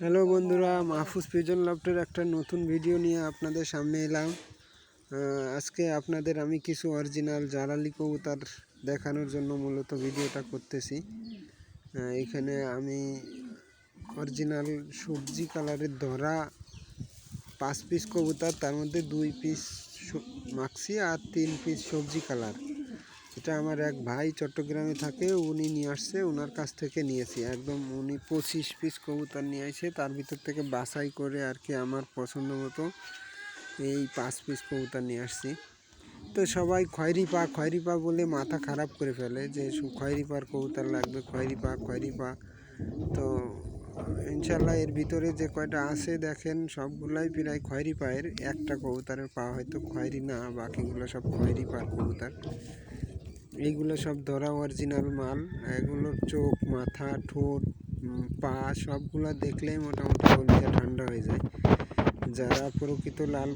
Hello বন্ধুরা, Mahfuz pigeon লফটের একটা নতুন ভিডিও নিয়ে আপনাদের সামনে এলাম। আজকে আপনাদের আমি কিছু অরিজিনাল জালালি কবুতার দেখানোর জন্য মূলত ভিডিওটা করতেছি। এখানে আমি অরিজিনাল সবজি কালারের ধরা পাঁচ পিস কবুতার, তার মধ্যে দুই পিস মাক্সি আর তিন পিস সবজি কালার। এটা আমার এক ভাই চট্টগ্রামে থাকে, উনি নিয়ে আসছে ওনার কাছ থেকে নিয়েছি। একদম উনি পঁচিশ পিস কবুতর নিয়ে আসে, তার ভিতর থেকে বাছাই করে আর কি আমার পছন্দ মতো এই পাঁচ পিস কবুতর নিয়ে আসছি। তো সবাই খয়েরি পা খয়েরি পা বলে মাথা খারাপ করে ফেলে যে খয়েরি পার কবুতর লাগবে খয়েরি পা খয়েরি পা তো ইনশাল্লাহ এর ভিতরে যে কয়টা আছে দেখেন, সবগুলাই প্রায় খয়েরি পায়ের একটা কবুতরের পা হয়তো খয়েরি না, বাকিগুলো সব খয়েরি পার কবুতর। এইগুলো সব ধরা অরিজিনাল মাল। এগুলোর চোখ, মাথা, ঠোঁট পা সবগুলো দেখলেই মোটামুটি কলিজা ঠান্ডা হয়ে যায়। যারা প্রকৃত লাল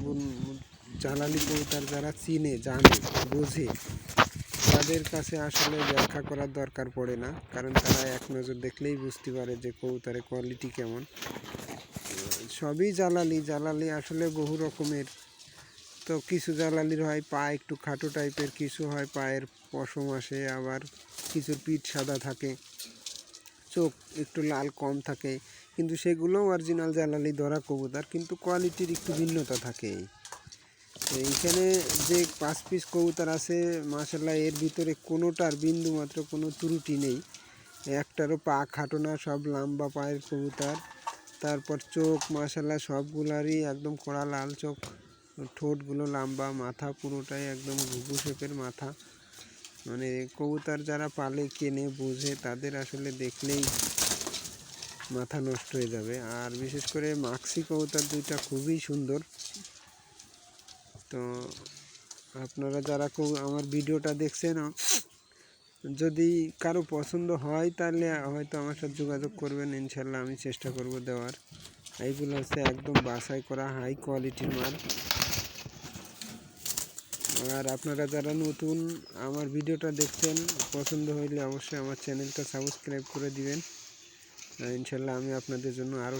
জালালি কবুতর যারা চিনে, জানে, বোঝে, তাদের কাছে আসলে ব্যাখ্যা করার দরকার পড়ে না। কারণ তারা এক নজর দেখলেই বুঝতে পারে যে কবুতরের কোয়ালিটি কেমন। সবই জ্বালালি জ্বালালি আসলে বহু রকমের। তো কিছু জালালির হয়, পা একটু খাটো টাইপের কিছু হয়, পায়ের পশম আসে, আবার কিছুর পিঠ সাদা থাকে, চোখ একটু লাল কম থাকে, কিন্তু সেগুলোও অরিজিনাল জালালি ধরা কবুতর, কিন্তু কোয়ালিটির একটু ভিন্নতা থাকে এইখানে যে পাঁচ পিস কবুতর আছে মাসাল্লাহ এর ভিতরে কোনোটার বিন্দু মাত্র কোনো ত্রুটি নেই। একটারও পা খাটো না, সব লম্বা পায়ের কবুতর, তারপর চোখ মাসাল্লাহ সবগুলারই একদম কড়া লাল চোখ। ঠোঁটগুলো লম্বা, মাথা পুরোটাই একদম ঘুঘু শেপের মাথা। মানে কবুতর যারা পালে, কেনে, বোঝে, তাদের আসলে দেখলেই মাথা নষ্ট হয়ে যাবে। আর বিশেষ করে মাক্সি কবুতর দুইটা খুবই সুন্দর। তো আপনারা যারা আমার ভিডিওটা দেখছেন, যদি কারও পছন্দ হয়, তাহলে হয়তো আমার সাথে যোগাযোগ করবেন। ইনশাল্লাহ আমি চেষ্টা করব দেওয়ার। এইগুলো হচ্ছে একদম বাছাই করা হাই কোয়ালিটির মাল। আর আপনারা যারা নতুন আমার ভিডিওটা দেখছেন, পছন্দ হইলে অবশ্যই আমার চ্যানেলটা সাবস্ক্রাইব করে দিবেন। ইনশাল্লাহ আমি আপনাদের জন্য আরও